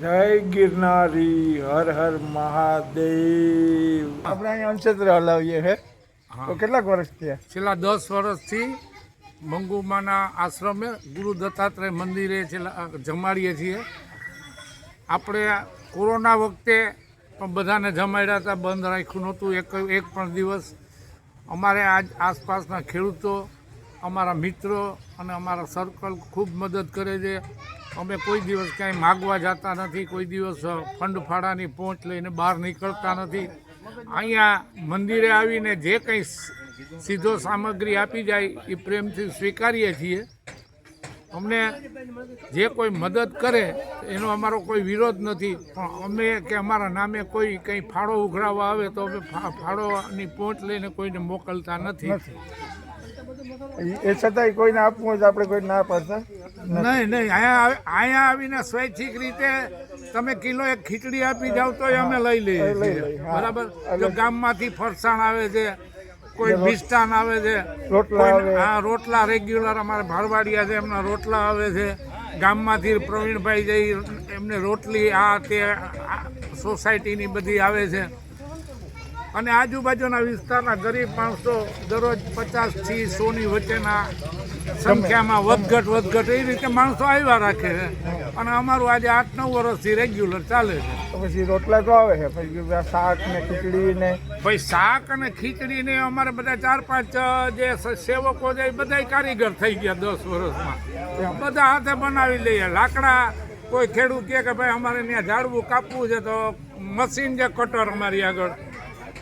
જય ગિરનારી હર હર મહાદેવ. આપણે અહીંયા અંશેત્ર હલાવીએ છે તો કેટલાક વર્ષ થયા? છેલ્લા દસ વર્ષથી મંગુમાના આશ્રમે ગુરુ દત્તાત્રેય મંદિરે છેલ્લા જમાડીએ છીએ. આપણે કોરોના વખતે પણ બધાને જમાડ્યા હતા બંધ રાખ્યું નહોતું. એક એક પણ દિવસ અમારે આજ આસપાસના ખેડૂતો અમારા મિત્રો અને અમારા સર્કલ ખૂબ મદદ કરે છે. અમે કોઈ દિવસ ક્યાંય માગવા જતા નથી, કોઈ દિવસ ફંડ ફાળાની પહોંચ લઈને બહાર નીકળતા નથી. અહીંયા મંદિરે આવીને જે કંઈ સીધો સામગ્રી આપી જાય, એ પ્રેમથી સ્વીકારીએ છીએ. અમને જે કોઈ મદદ કરે, એનો અમારો કોઈ વિરોધ નથી. પણ અમે કે અમારા નામે કોઈ કંઈ ફાળો ઉઘરાવવા આવે તો અમે ફાળોની પહોંચ લઈને કોઈને મોકલતા નથી. એ છતાંય કોઈને આપવું હોય તો આપણે કોઈ ના પાડતા? નહીં નહીં અહીંયા અહીંયા આવીને સ્વૈચ્છિક રીતે તમે કિલો એક ખીચડી આપી જાવ તો અમે લઈ લઈએ બરાબર? જો ગામમાંથી ફરસાણ આવે છે કોઈ મિષ્ટાન આવે છે રોટલા હા રોટલા રેગ્યુલર અમારે ભારવાડિયા છે એમના રોટલા આવે છે. ગામમાંથી પ્રવીણભાઈ જઈ એમને રોટલી આ તે સોસાયટીની બધી આવે છે. અને આજુબાજુના વિસ્તારના ગરીબ માણસો દરરોજ પચાસથી સોની વચ્ચેના સંખ્યામાં વધઘટ વધઘટ એ રીતે માણસો આવ્યા રાખે છે. અને અમારું આજે આઠ નવ વર્ષથી રેગ્યુલર ચાલે છે. તો પછી રોટલા તો આવે છે પછી શાક ને ખીચડી ને ભાઈ શાક અને ખીચડી ને અમારે બધા ચાર પાંચ જે સેવકો છે એ બધા કારીગર થઈ ગયા દસ વર્ષમાં. બધા હાથે બનાવી લઈએ. લાકડા કોઈ ખેડૂત કે ભાઈ અમારે ત્યાં ઝાડવું કાપવું છે તો મશીન છે કટર અમારી આગળ.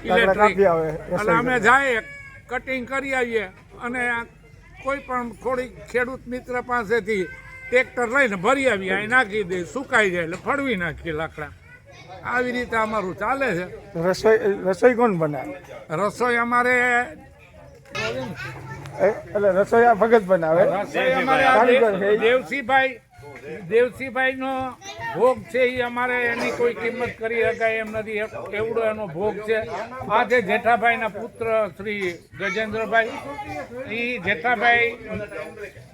ઇલેક્ટ્રિક એટલે અમે જાય કટિંગ કરી આવીએ. અને કોઈ પણ થોડી ખેડૂત મિત્ર પાસેથી ટ્રેક્ટર લઈને ભરી આવીએ. અહીં નાખી દઈએ સુકાઈ જાય એટલે ફળવી નાખીએ લાકડા. આવી રીતે અમારું ચાલે છે. રસોઈ રસોઈ કોણ બનાવે? રસોઈ અમારે એ, એટલે રસોઈ આ ભગત બનાવે. દેવસીભાઈ દેવસીભાઈ નો ભોગ છે એ અમારે એની કોઈ કિંમત કરી શકાય એમ નથી. એવડો એનો ભોગ છે. આ છે જેઠાભાઈના પુત્ર શ્રી ગજેન્દ્રભાઈ એ જેઠાભાઈ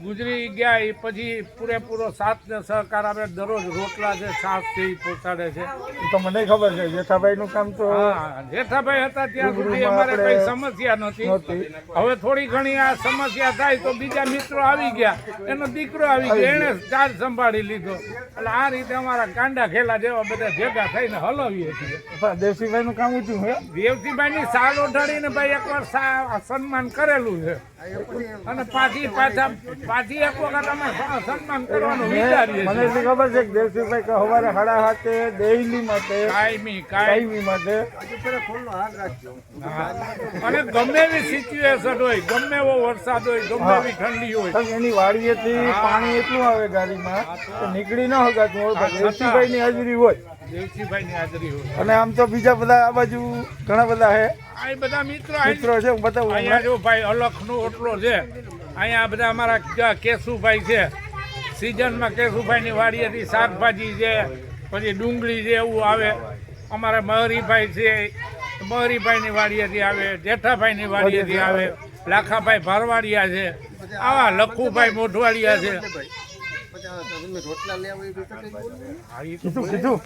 ગુજરી ગયા એ પછી પૂરેપૂરો સાથ ને સહકાર આપે દરરોજ રોટલા છે છાશ છે એ પહોંચાડે છે તો મને ખબર છે જેઠાભાઈ નું કામ તો હા જેઠાભાઈ હતા ત્યાં સુધી અમારે કઈ સમસ્યા નથી. હવે થોડી ઘણી આ સમસ્યા થાય તો બીજા મિત્રો આવી ગયા. એનો દીકરો આવી ગયો. એને ચાર્જ સંભાળી લીધો. એટલે આ રીતે અમારા કાંડા ખેલા જેવા બધા ભેગા થઈને હલાવીએ છીએ. દેવસીભાઈ નું કામ ઊંચું હે દેવસીભાઈ ની સાલ ઓઢાડીને ભાઈ એકવાર સા- સન્માન કરેલું છે. અને પાછી પાછા પાછી એક વખત અમે સન્માન કરવાનું વિચારીએ મને છીએ ખબર છે કે દેવસીભાઈ કે સવારે સાડા હાથે ડેઈલી માટે કાયમી કાયમી. કાયમી માટે. અને ગમે એવી સિચ્યુએશન હોય ગમે એવો વરસાદ હોય ગમે એવી ઠંડી હોય. એની વાડીએથી પાણી એટલું આવે ગાડીમાં કે નીકળી ન હગાતું હોય દેવસિંહભાઈ ની હાજરી હોય. દેવસીભાઈ હાજરી હોય. અને આમ તો બીજા બધા આ બાજુ ઘણા બધા છે આ બધા મિત્રો મિત્રો છે હું બતાવું અહીંયા. જો ભાઈ અલખનો ઓટલો છે. અહીંયા બધા અમારા કેશુભાઈ છે. સિઝનમાં કેશુભાઈની વાડીએથી શાકભાજી છે પછી ડુંગળી છે એવું આવે. અમારા મહરીભાઈ છે મહરીભાઈની વાડીએથી આવે. જેઠાભાઈની વાડીએથી આવે. લાખાભાઈ ભારવાડિયા છે. આવા લખુભાઈ મોઢવાડિયા છે. કીધું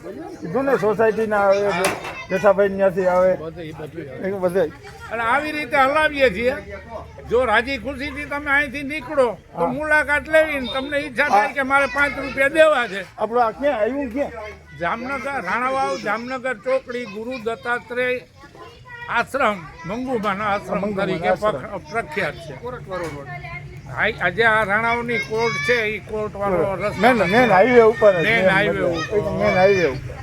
અને આવી રીતે હલાવીએ છીએ. જો રાજી ખુશીથી તમે અહીંથી નીકળો, તો મુલાકાત લેવી તમને ઈચ્છા થાય કે મારે પાંચ રૂપિયા દેવા છે. આપણું ક્યાં આવ્યું ક્યાં? જામનગર રાણાવાવ જામનગર ચોકડી ગુરુ દત્તાત્રેય આશ્રમ મંગુબાના આશ્રમ તરીકે પ્રખ્યાત છે. આજે આ રાણાઓની કોર્ટ છે એ કોર્ટ વાળો રસ્તો મેન મેન હાઈવે ઉપર મેન હાઈવે ઉપર. મેન હાઈવે ઉપર.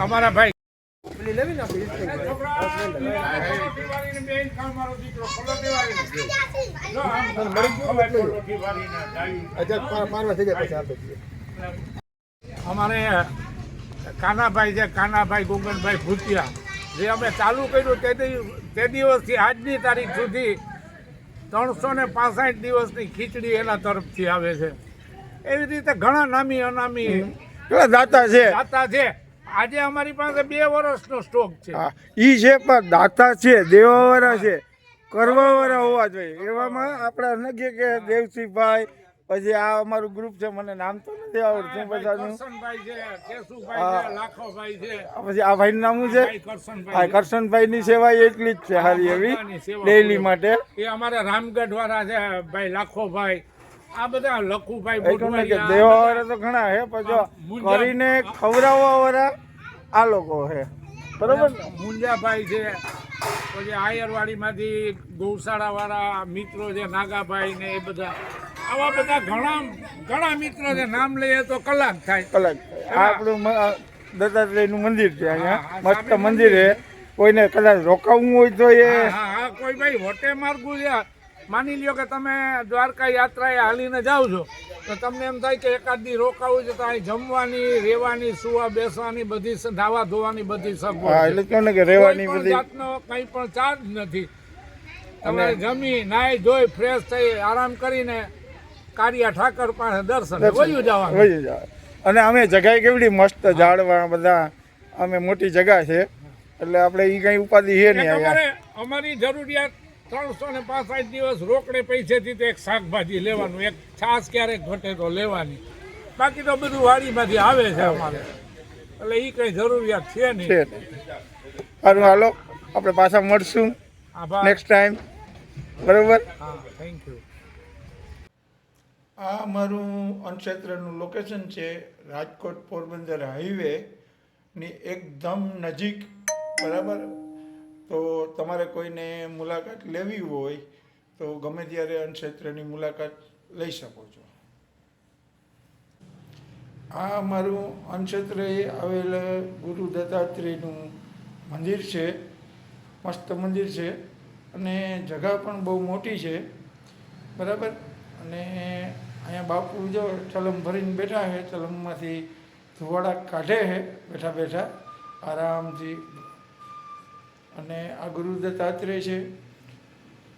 અમારા ભાઈ અમારે કાનાભાઈ છે કાનાભાઈ ગોગનભાઈ ભૂતિયા. જે અમે ચાલુ કર્યું તે દિવસથી આજની તારીખ સુધી ત્રણસો ને પાસઠ દિવસની ખીચડી એના તરફથી આવે છે. એવી રીતે ઘણા નામી અનામી દાતા છે. દાતા છે. આજે અમારી પાસે બે વર્ષનો સ્ટોક છે. ઈ છે પણ દાતા છે દેવાવાળા છે. કરવાવાળા હોવા જોઈએ. એવામાં આપણા નક્કી કે દેવસિંહભાઈ પછી આ અમારું ગ્રુપ છે મને નામ તો નથી આવડતું બધાનું પછી આ ભાઈનું નામ છે? આ કરશનભાઈ. ની સેવા એટલી જ છે હારી એવી ડેઈલી માટે. એ અમારા રામગઢ વાળા છે ભાઈ લાખોભાઈ. આ બધા લખુભાઈ દેવા વાળા તો ઘણા હે કરીને ખવડાવવા વાળા આ લોકો છે બરોબર મુંજાભાઈ છે પછી આયરવાડીમાંથી ગૌશાળા વાળા મિત્રો છે નાગાભાઈ ને એ બધા. આવા બધા ઘણા ઘણા મિત્રો નામ લઈએ તો કલાક થાય. કલાક આપણું દત્તાત્રેયનું મંદિર છે અહીંયા. મસ્ત મંદિર છે. કોઈને કદાચ રોકાવું હોય તો એ હા કોઈ ભાઈ હોટે માર્ગું છે. માની લ્યો કે તમે દ્વારકા યાત્રાએ હાલીને જાઓ છો તો તમને એમ થાય કે એકાદ દી રોકાવું છે તો અહીં જમવાની રહેવાની સુવા બેસવાની બધી ધાવા ધોવાની બધી સગવડ એટલે કહો ને કે રહેવાની બધી જાતનો કંઈ પણ ચાર્જ નથી. તમારે જમી નાઈ ધોઈ ફ્રેશ થઈ આરામ કરીને કારિયા ઠાકર પાસે દર્શન વયું જવાનું. વયું જવા અને અમે જગ્યાએ કેવડી મસ્ત ઝાડવા બધા અમે મોટી જગા છે. એટલે આપણે એ કઈ ઉપાધિ છે નહીં અમારે અમારી જરૂરિયાત ત્રણસો ને પાંસઠ દિવસ રોકડે પૈસેથી તો એક શાકભાજી લેવાનું એક છાશ ક્યારેક ઘટે તો લેવાની. બાકી તો બધું વાડીમાંથી આવે છે અમારે. એટલે એ કઈ જરૂરિયાત છે નહીં. સારું હાલો. આપણે પાછા મળશું. નેક્સ્ટ ટાઈમ બરોબર? હા થેન્ક યુ આ અમારું અનક્ષેત્રનું લોકેશન છે રાજકોટ પોરબંદર હાઈવેની એકદમ નજીક, બરાબર? તો તમારે કોઈને મુલાકાત લેવી હોય તો ગમે ત્યારે અનક્ષેત્રની મુલાકાત લઈ શકો છો. આ અમારું અનક્ષેત્રે આવેલ ગુરુ દત્તાત્રેયનું મંદિર છે, મસ્ત મંદિર છે અને જગા પણ બહુ મોટી છે, બરાબર? અને અહીંયા બાપુ જો ચલમ ભરીને બેઠા છે, ચલમમાંથી ધુવાડા કાઢે છે, બેઠા બેઠા આરામથી. અને આ ગુરુ આત્રે છે,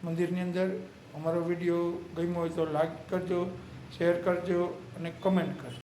મંદિરની અંદર અમારો વીડિયો ગમ્યો હોય તો લાઈક કરજો, શેર કરજો અને કમેન્ટ કરજો.